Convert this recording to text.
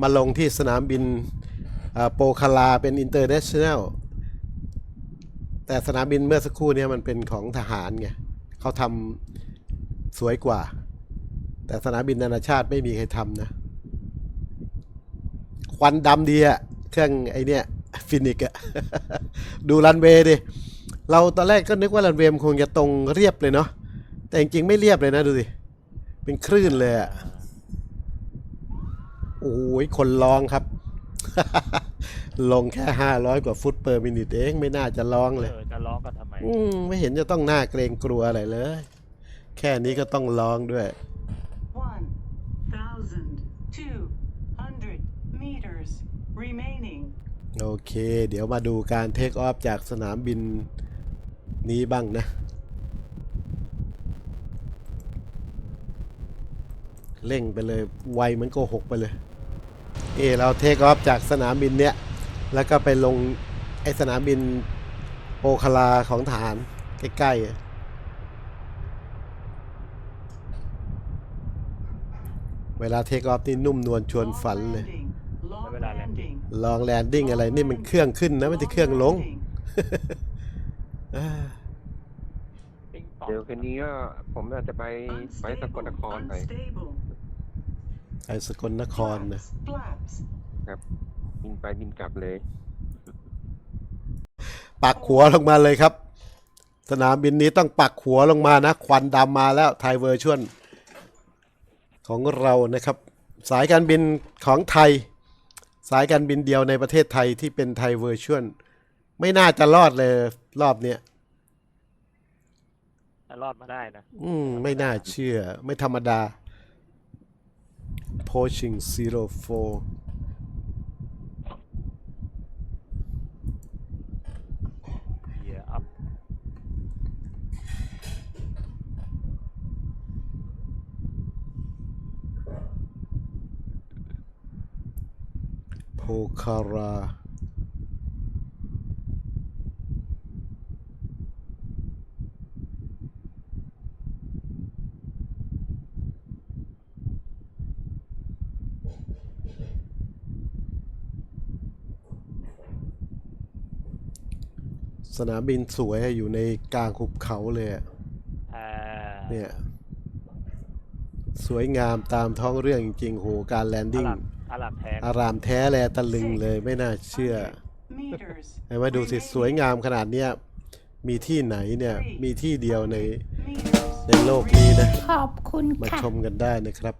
มาลงที่สนามบินโปคาลาเป็นอินเตอร์เนชั่นแนลแต่สนามบินเมื่อสักครู่เนี้มันเป็นของทหารไงเขาทำสวยกว่า แต่สนามบินนานาชาติไม่มีใครทำนะ ควันดำดีอะเครื่องไอเนี้ยฟินิกอะดูรันเวย์ดิ เราตอนแรกก็นึกว่ารันเวย์มันคงจะตรงเรียบเลยเนาะแต่จริงๆไม่เรียบเลยนะดูสิ เป็นคลื่นเลยอะ โอ้ยคนร้องครับ ลงแค่ห้าร้อยกว่าฟุตเปอร์มินิทเองไม่น่าจะร้องเลย เออจะร้องกันทำไม อืมไม่เห็นจะต้องน่าเกรงกลัวอะไรเลย แค่นี้ก็ต้องร้องด้วย 1,200 meters remaining. โอเค เดี๋ยวมาดูการเทคออฟจากสนามบินนี้บ้างนะ เร่งไปเลย ไวเหมือนโกหกไปเลย เอเราเทคออฟจากสนามบินเนี้ยแล้วก็ไปลงไอสนามบินโปคาลาของฐานใกล้ๆอะเวลาเทคออฟนี่นุ่มนวลชวน Long ฝันเลย landing. Long Wala landing. landing. ลองแลนดิ้งอะไรนี่มันเครื่องขึ้นนะไม่ใช่เครื่องลงปิ้งปองเดี๋ยวคืนนี้ก็ผมน่าจะไปไปสกลนคร Unstable. ไป Unstable. ไอสกลนครนะ Flaps. Flaps. ครับบินไปบินกลับเลยปักหัวลงมาเลยครับ สนามบินนี้ต้องปักหัวลงมานะ ควันดำมาแล้วไทยเวอร์ชวลของเรานะครับ สายการบินของไทย สายการบินเดียวในประเทศไทยที่เป็นไทยเวอร์ชวลไม่น่าจะรอดเลยรอบเนี้ยถ้ารอดมาได้นะ อืม ไม่น่าเชื่อ ไม่ธรรมดา Poaching 04เยียอัพ โพคารา สนามบินสวยอะอยู่ในกลางหุบเขาเลยอะอ่าเนี่ย สวยงามตามท้องเรื่องจริงๆโหการแลนอาดิ้ง หรับอาหรับแท้อารามแท้แลตะลึงเลยไม่น่าเชื่อ Meters. เห็นไหมาดูสิ สวยงามขนาดเนี้ยมีที่ไหนเนี่ย มีที่เดียวใน Meters. ในโลกนี้นะ ขอบคุณมาค่ะ ชมกันได้นะครับ